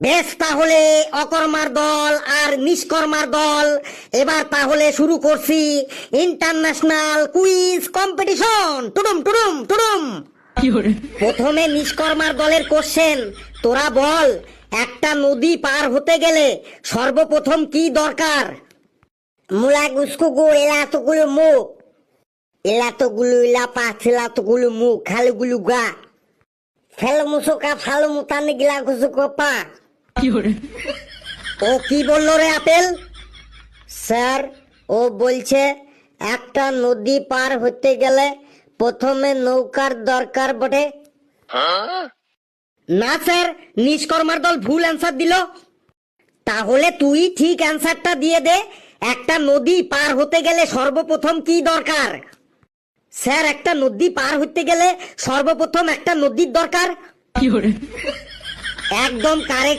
বেশ তাহলে অকর্মার দল আর নিষ্কর্মার দল। এবার তাহলে শুরু করছি ইন্টারন্যাশনাল কুইজ কম্পিটিশন। টুডুম টুডুম টুডুম। প্রথমে নিষ্কর্মার দলের কোশ্চেন তোরা বল একটা নদী পার হতে গেলে সর্বপ্রথম কি দরকার? মুলা গুসকুকু এলা তোগুলো মুখ। এলা তোগুলো এলা পাঁচ এলা তোগুলো মুখ খালুগুলো গা। ফেলো মুসুকা ফালো মুতানে গিলা গুসুকো পা। ও কি বলল রে আপেল? স্যার ও বলছে একটা নদী পার হতে গেলে প্রথমে নৌকার দরকার বটে। না স্যার নিষ্কর্মার দল ভুল অ্যান্সার দিল। তাহলে তুই ঠিক অ্যান্সারটা দিয়ে দে একটা নদী পার হতে গেলে সর্বপ্রথম কি দরকার? স্যার একটা নদী পার হতে গেলে সর্বপ্রথম একটা নদীর দরকার। একদম কারেক্ট